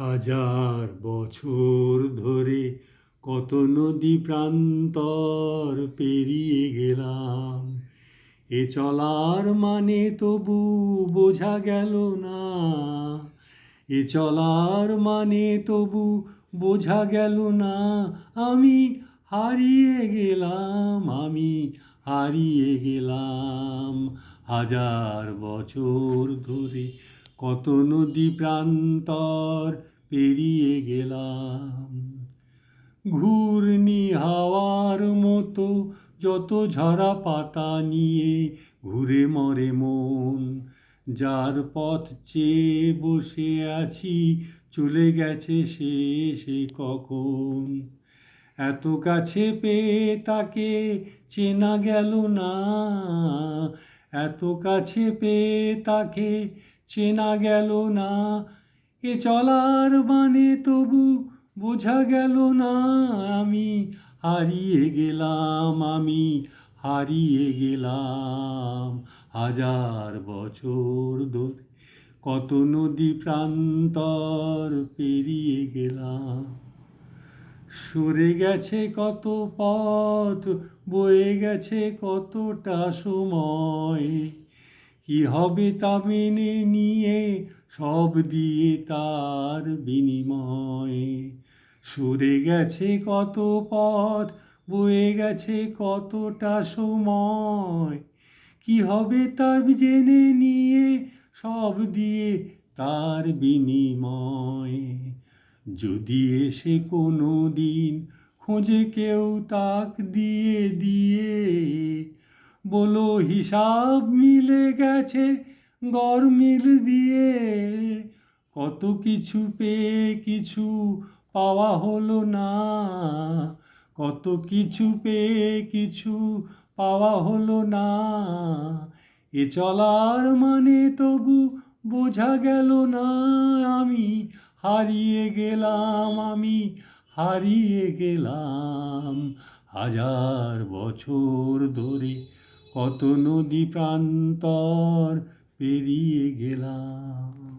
হাজার বছর ধরে কত নদী প্রান্তর পেরিয়ে গেলাম। এ চলার মানে তবু বোঝা গেল না। এ চলার মানে তবু বোঝা গেল না। আমি হারিয়ে গেলাম, আমি হারিয়ে গেলাম। হাজার বছর ধরে কত নদী প্রান্তর পেরিয়ে গেলাম। ঘূর্ণি হাওয়ার মতো যত ঝরা পাতা নিয়ে ঘুরে মরে মন, যার পথ চেয়ে বসে আছি, চলে গেছে সে সে কখন? এত কাছে পেয়ে তাকে চেনা গেল না, এত কাছে পেয়ে তাকে চেনা গেল না। এ চলার মানে তবু বোঝা গেল না। আমি হারিয়ে গেলাম, আমি হারিয়ে গেলাম হাজার বছর ধরে। কত নদী প্রান্তর পেরিয়ে গেলাম। সরে গেছে কত পথ, বয়ে গেছে কতটা সময়। কি হবে তা মেনে নিয়ে সব দিয়ে তার বিনিময়ে? সরে গেছে কত পথ, বয়ে গেছে কতটা সময়? কি হবে তা জেনে নিয়ে সব দিয়ে তার বিনিময়? যদি এসে কোনো দিন খোঁজে কেউ তাক দিয়ে দিয়ে বলো হিসাব মিলে গেছে গরমিল দিয়ে। কত কিছু পেয়ে কিছু পাওয়া হলো না। কত কিছু পেয়ে কিছু পাওয়া হলো না। এ চলার মানে তবু বোঝা গেল না। আমি হারিয়ে গেলাম, আমি হারিয়ে গেলাম। হাজার বছর ধরে কত নদী প্রান্তর পেরিয়ে গেলাম।